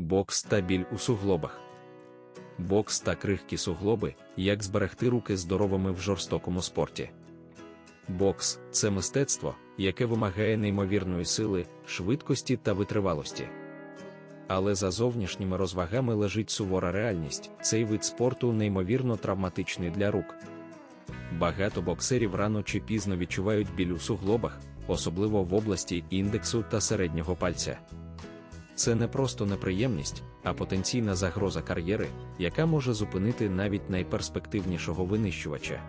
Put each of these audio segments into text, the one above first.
бокс та біль у суглобах. Бокс та крихкі суглоби, як зберегти руки здоровими в жорстокому спорті. Бокс це мистецтво, яке вимагає неймовірної сили, швидкості та витривалості. Але за зовнішніми розвагами лежить сувора реальність. Цей вид спорту неймовірно травматичний для рук. Багато боксерів рано чи пізно відчувають біль у суглобах, особливо в області індексу та середнього пальця. Це не просто неприємність, а потенційна загроза кар'єри, яка може зупинити навіть найперспективнішого винищувача.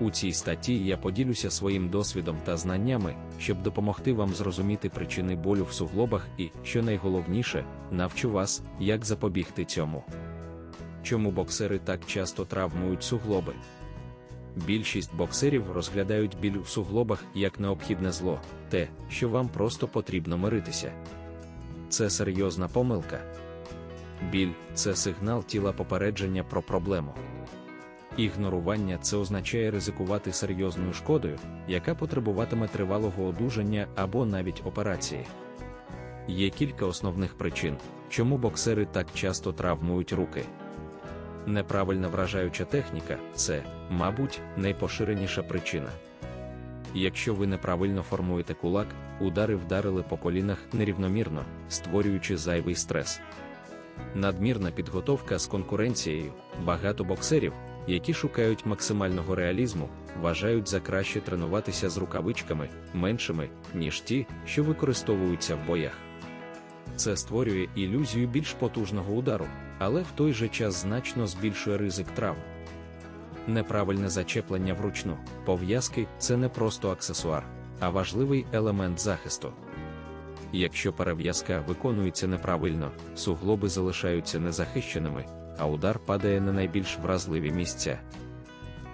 У цій статті я поділюся своїм досвідом та знаннями, щоб допомогти вам зрозуміти причини болю в суглобах і, що найголовніше, навчу вас, як запобігти цьому. Чому боксери так часто травмують суглоби? Більшість боксерів розглядають біль у суглобах як необхідне зло, те, що вам просто потрібно миритися. Це серйозна помилка. Біль це сигнал тіла попередження про проблему. Ігнорування це означає ризикувати серйозною шкодою, яка потребуватиме тривалого одужання або навіть операції. Є кілька основних причин, чому боксери так часто травмують руки. Неправильна вражаюча техніка це, мабуть, найпоширеніша причина. Якщо ви неправильно формуєте кулак, удари вдарили по колінах нерівномірно, створюючи зайвий стрес. Надмірна підготовка з конкуренцією, багато боксерів, які шукають максимального реалізму, вважають за краще тренуватися з рукавичками, меншими, ніж ті, що використовуються в боях. Це створює ілюзію більш потужного удару, але в той же час значно збільшує ризик травм. Неправильне зачеплення вручну, пов'язки це не просто аксесуар, а важливий елемент захисту. Якщо перев'язка виконується неправильно, суглоби залишаються незахищеними, а удар падає на найбільш вразливі місця.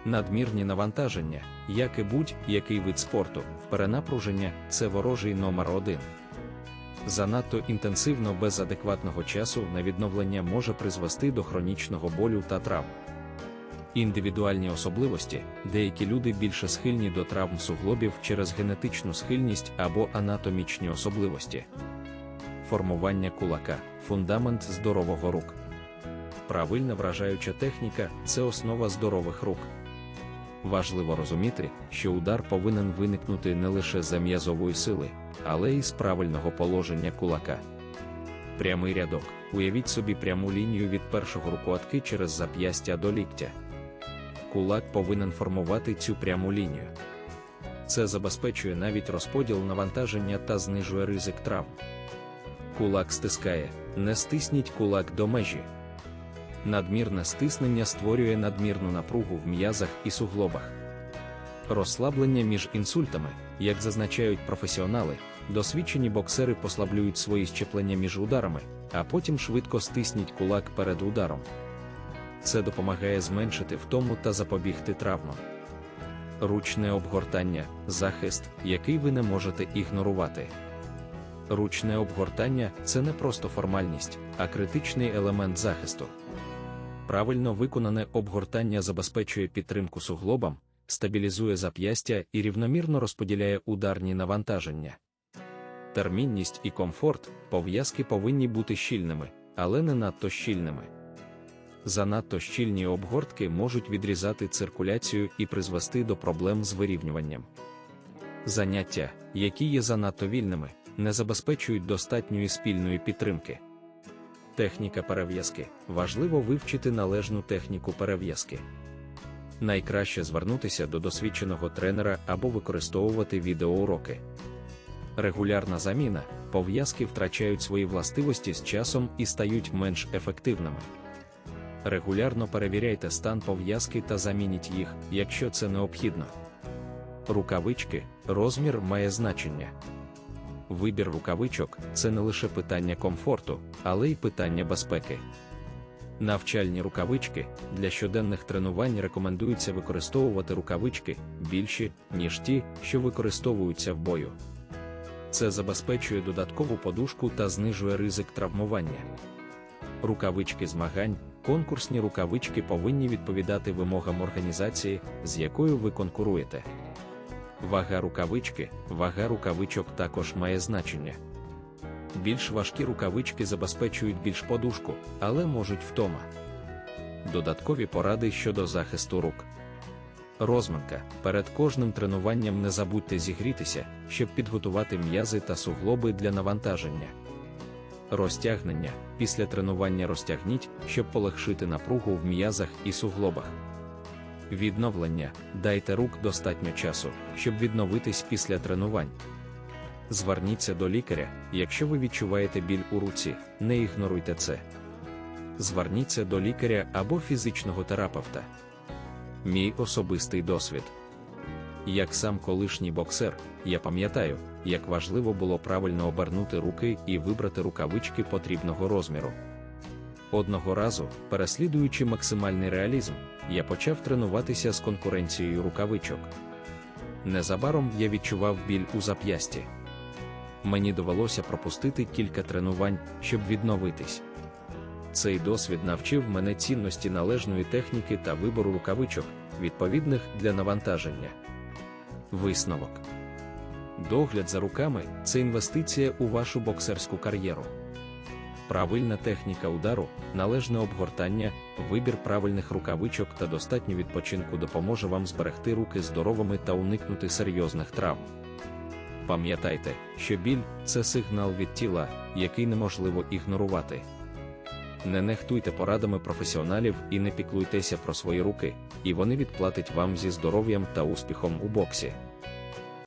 Надмірні навантаження, як і будь-який вид спорту, перенапруження це ворожий номер один. Занадто інтенсивно без адекватного часу на відновлення може призвести до хронічного болю та травм. Індивідуальні особливості, деякі люди більше схильні до травм суглобів через генетичну схильність або анатомічні особливості. Формування кулака фундамент здорового рук. Правильна вражаюча техніка це основа здорових рук. Важливо розуміти, що удар повинен виникнути не лише за м'язової сили, але й з правильного положення кулака. Прямий рядок. Уявіть собі пряму лінію від першого рукоатки через зап'ястя до ліктя. Кулак повинен формувати цю пряму лінію. Це забезпечує навіть розподіл навантаження та знижує ризик травм. Кулак стискає, не стисніть кулак до межі. Надмірне стиснення створює надмірну напругу в м'язах і суглобах. Розслаблення між інсультами, як зазначають професіонали, досвідчені боксери послаблюють свої щеплення між ударами, а потім швидко стисніть кулак перед ударом. Це допомагає зменшити втому та запобігти травмам. Ручне обгортання захист, який ви не можете ігнорувати. Ручне обгортання це не просто формальність, а критичний елемент захисту. Правильно виконане обгортання забезпечує підтримку суглобам, стабілізує зап'ястя і рівномірно розподіляє ударні навантаження. Термінність і комфорт пов'язки повинні бути щільними, але не надто щільними. Занадто щільні обгортки можуть відрізати циркуляцію і призвести до проблем з вирівнюванням. Заняття, які є занадто вільними, не забезпечують достатньої спільної підтримки. Техніка перев'язки важливо вивчити належну техніку перев'язки. Найкраще звернутися до досвідченого тренера або використовувати відеоуроки. Регулярна заміна, пов'язки втрачають свої властивості з часом і стають менш ефективними. Регулярно перевіряйте стан пов'язки та замініть їх, якщо це необхідно. Рукавички, розмір має значення. Вибір рукавичок це не лише питання комфорту, але й питання безпеки. Навчальні рукавички для щоденних тренувань рекомендується використовувати рукавички більші, ніж ті, що використовуються в бою. Це забезпечує додаткову подушку та знижує ризик травмування. Рукавички змагань, конкурсні рукавички повинні відповідати вимогам організації, з якою ви конкуруєте. Вага рукавички, вага рукавичок також має значення. Більш важкі рукавички забезпечують більш подушку, але можуть втома. Додаткові поради щодо захисту рук. Розминка. Перед кожним тренуванням не забудьте зігрітися, щоб підготувати м'язи та суглоби для навантаження. Розтягнення. Після тренування розтягніть, щоб полегшити напругу в м'язах і суглобах. Відновлення. Дайте рук достатньо часу, щоб відновитись після тренувань. Зверніться до лікаря, якщо ви відчуваєте біль у руці, не ігноруйте це. Зверніться до лікаря або фізичного терапевта. Мій особистий досвід. Як сам колишній боксер, я пам'ятаю, як важливо було правильно обернути руки і вибрати рукавички потрібного розміру. Одного разу, переслідуючи максимальний реалізм, я почав тренуватися з конкуренцією рукавичок. Незабаром я відчував біль у зап'ясті. Мені довелося пропустити кілька тренувань, щоб відновитись. Цей досвід навчив мене цінності належної техніки та вибору рукавичок, відповідних для навантаження. Висновок. Догляд за руками це інвестиція у вашу боксерську кар'єру. Правильна техніка удару, належне обгортання, вибір правильних рукавичок та достатньо відпочинку допоможе вам зберегти руки здоровими та уникнути серйозних травм. Пам'ятайте, що біль це сигнал від тіла, який неможливо ігнорувати. Не нехтуйте порадами професіоналів і не піклуйтеся про свої руки, і вони відплатять вам зі здоров'ям та успіхом у боксі.